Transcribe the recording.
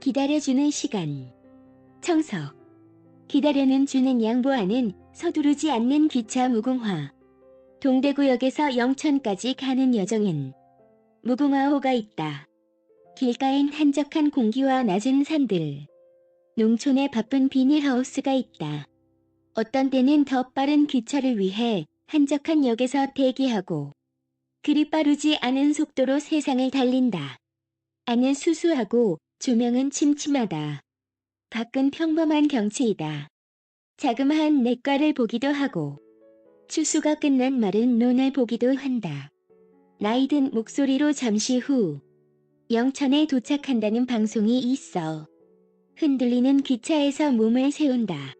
기다려주는 시간. 청석. 기다려는 주는 양보하는 서두르지 않는 기차 무궁화. 동대구역에서 영천까지 가는 여정엔 무궁화호가 있다. 길가엔 한적한 공기와 낮은 산들. 농촌에 바쁜 비닐하우스가 있다. 어떤 때는 더 빠른 기차를 위해 한적한 역에서 대기하고 그리 빠르지 않은 속도로 세상을 달린다. 안은 수수하고 조명은 침침하다. 밖은 평범한 경치이다. 자그마한 냇가를 보기도 하고 추수가 끝난 마른 논을 보기도 한다. 나이든 목소리로 잠시 후 영천에 도착한다는 방송이 있어. 흔들리는 기차에서 몸을 세운다.